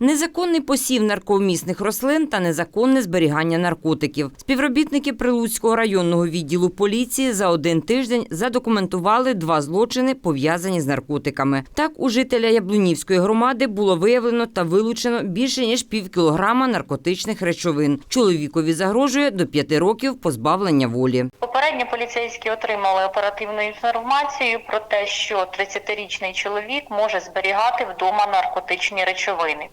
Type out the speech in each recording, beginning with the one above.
Незаконний посів наркомісних рослин та незаконне зберігання наркотиків. Співробітники Прилуцького районного відділу поліції за один тиждень задокументували два злочини, пов'язані з наркотиками. Так, у жителя Яблунівської громади було виявлено та вилучено більше ніж пів кілограма наркотичних речовин. Чоловікові загрожує до п'яти років позбавлення волі. Попередньо поліцейські отримали оперативну інформацію про те, що 30-річний чоловік може зберігати вдома наркотичні речовини.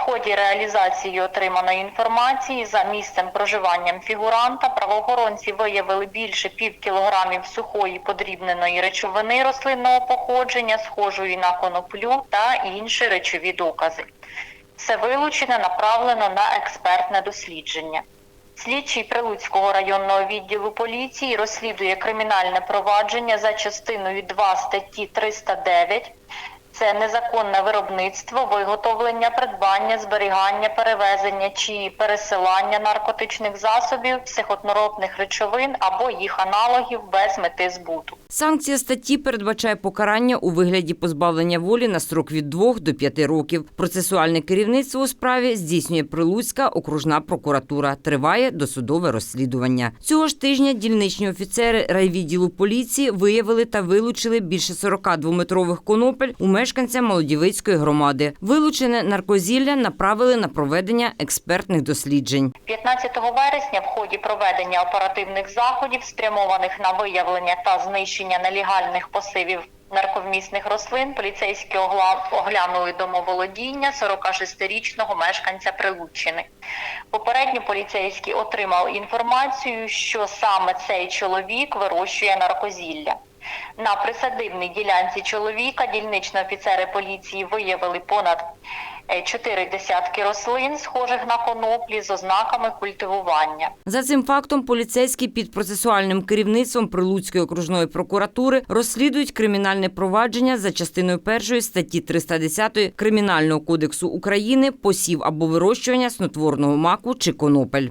В ході реалізації отриманої інформації за місцем проживанням фігуранта правоохоронці виявили більше пів кілограмів сухої подрібненої речовини рослинного походження, схожої на коноплю та інші речові докази. Все вилучене направлено на експертне дослідження. Слідчий Прилуцького районного відділу поліції розслідує кримінальне провадження за частиною 2 статті 309. Це незаконне виробництво, виготовлення, придбання, зберігання, перевезення чи пересилання наркотичних засобів, психотноропних речовин або їх аналогів без мети збуту. Санкція статті передбачає покарання у вигляді позбавлення волі на строк від 2 до 5 років. Процесуальне керівництво у справі здійснює Прилуцька окружна прокуратура. Триває досудове розслідування. Цього ж тижня дільничні офіцери райвідділу поліції виявили та вилучили більше 42-метрових конопель у мешканця Молодівицької громади. Вилучене наркозілля направили на проведення експертних досліджень. 15 вересня в ході проведення оперативних заходів, спрямованих на виявлення та знищення нелегальних посивів нарковмісних рослин, поліцейські оглянули домоволодіння 46-річного мешканця Прилуччини. Попередньо поліцейський отримав інформацію, що саме цей чоловік вирощує наркозілля. На присадибній ділянці чоловіка дільничні офіцери поліції виявили понад е, чотири десятки рослин, схожих на коноплі з ознаками культивування. За цим фактом поліцейські під процесуальним керівництвом Прилуцької окружної прокуратури розслідують кримінальне провадження за частиною першої статті 310 Кримінального кодексу України посів або вирощування снотворного маку чи конопель.